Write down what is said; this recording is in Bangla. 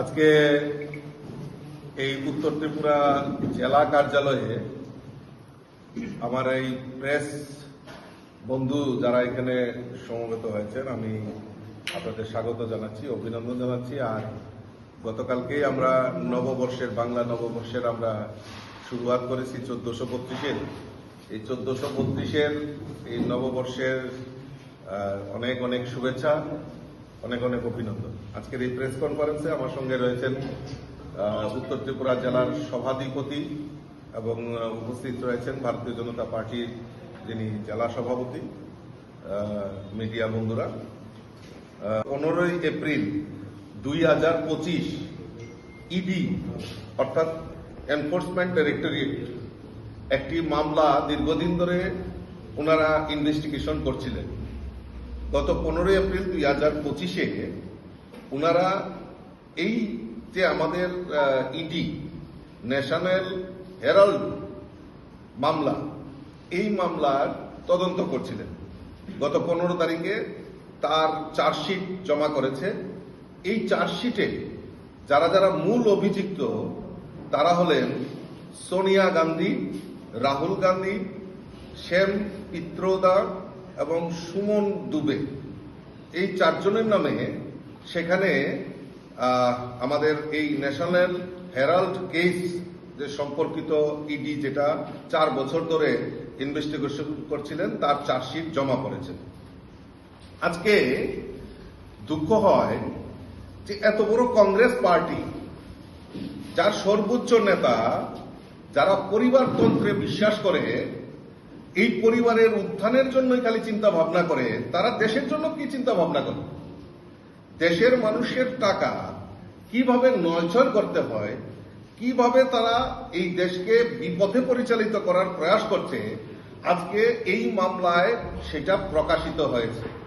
আজকে এই উত্তর ত্রিপুরা জেলা কার্যালয়ে আমার এই প্রেস বন্ধু যারা এখানে সমবেত হয়েছেন, আমি আপনাদের স্বাগত জানাচ্ছি, অভিনন্দন জানাচ্ছি। আর গতকালকেই আমরা নববর্ষের, বাংলা নববর্ষের আমরা শুরুয়াত করেছি চোদ্দশো বত্রিশের। এই চোদ্দশো বত্রিশের এই নববর্ষের অনেক অনেক শুভেচ্ছা। অনেক অনেক অভিনন্দন। আজকের এই প্রেস কনফারেন্সে আমার সঙ্গে রয়েছেন উত্তর ত্রিপুরা জেলার সভাধিপতি এবং উপস্থিত রয়েছেন ভারতীয় জনতা পার্টির যিনি জেলা সভাপতি মিডিয়া বন্ধুরা। পনেরোই এপ্রিল দুই হাজার পঁচিশ ইডি, অর্থাৎ এনফোর্সমেন্ট ডাইরেক্টরেট, একটি মামলা দীর্ঘদিন ধরে ওনারা ইনভেস্টিগেশন করছিলেন। গত পনেরোই এপ্রিল দুই হাজার পঁচিশে ওনারা এই যে আমাদের ইডি ন্যাশনাল হেরাল্ড মামলা, এই মামলার তদন্ত করছিলেন। গত পনেরো তারিখে তার চার্জশিট জমা করেছে। এই চার্জশিটে যারা যারা মূল অভিযুক্ত, তারা হলেন সোনিয়া গান্ধী, রাহুল গান্ধী, শ্যাম পিত্রদা এবং সুমন দুবে। এই চারজনের নামে সেখানে আমাদের এই ন্যাশনাল হেরাল্ড কেস যে সম্পর্কিত ইডি যেটা চার বছর ধরে ইনভেস্টিগেশন করছিলেন, তার চার্জশিট জমা পড়েছে। আজকে দুঃখ হয় যে এত বড় কংগ্রেস পার্টি, যার সর্বোচ্চ নেতা, যারা পরিবারতন্ত্রে বিশ্বাস করে এই পরিবারের উত্থানের জন্যই খালি চিন্তা ভাবনা করে, তারা দেশের জন্য কি চিন্তা ভাবনা করে? দেশের মানুষের টাকা কীভাবে নয়ছয় করতে হয়, কীভাবে তারা এই দেশকে বিপথে পরিচালিত করার প্রয়াস করছে, আজকে এই মামলায় সেটা প্রকাশিত হয়েছে।